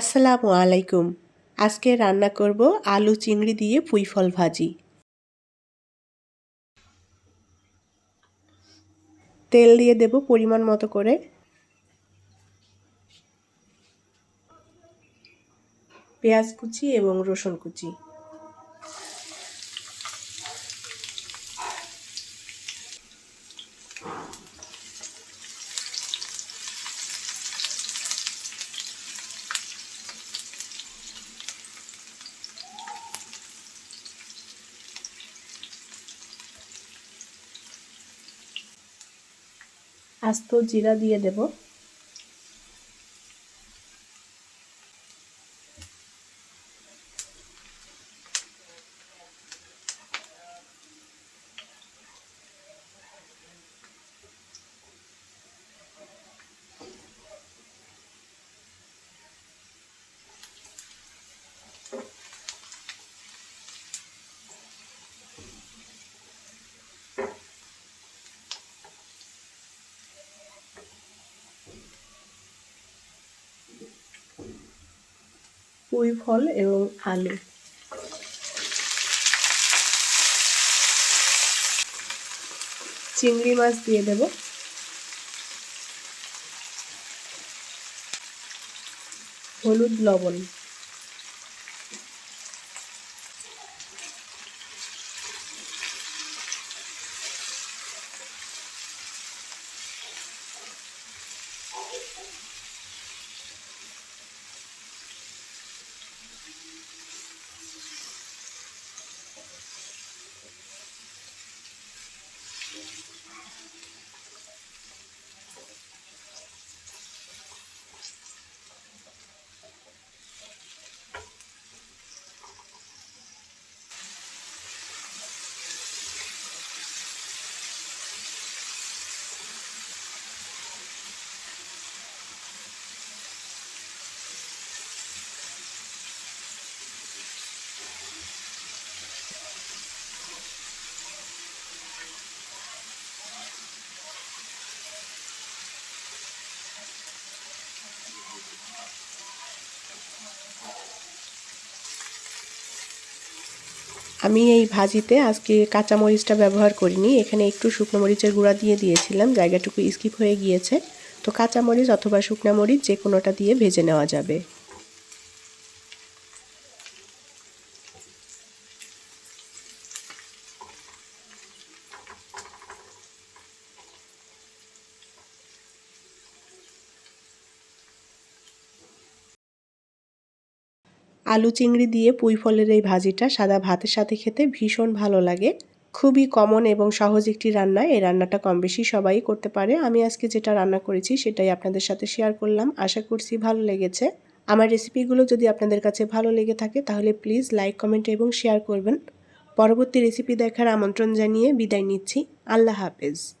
আসসালামু আলাইকুম। আজকে রান্না করব আলু চিংড়ি দিয়ে পুঁইফল ভাজি। তেল দিয়ে দেব পরিমাণ মতো করে। পেঁয়াজ কুচি এবং রসুন কুচি। আস্ত জিরা দিয়ে দেব। পুঁই ফল এবং আলু। চিংড়ি মাছ দিয়ে দেব। হলুদ লবণ। আমি এই ভাজিতে আজকে কাঁচা মরিচটা ব্যবহার করিনি। এখানে একটু শুকনো মরিচের গুঁড়া দিয়ে দিয়েছিলাম। জায়গাটুকু স্কিপ হয়ে গিয়েছে। তো কাঁচা মরিচ অথবা শুকনো মরিচ যে কোনোটা দিয়ে ভেজে নেওয়া যাবে। আলু চিংড়ি দিয়ে পুঁই ফলের এই ভাজিটা সাদা ভাতের সাথে খেতে ভীষণ ভালো লাগে। খুবই কমন এবং সহজ একটি রান্না। এই রান্নাটা কম বেশি সবাই করতে পারে। আমি আজকে যেটা রান্না করেছি সেটাই আপনাদের সাথে শেয়ার করলাম। আশা করছি ভালো লেগেছে। আমার রেসিপিগুলো যদি আপনাদের কাছে ভালো লেগে থাকে তাহলে প্লিজ লাইক কমেন্ট এবং শেয়ার করবেন। পরবর্তী রেসিপি দেখার আমন্ত্রণ জানিয়ে বিদায় নিচ্ছি। আল্লাহ হাফেজ।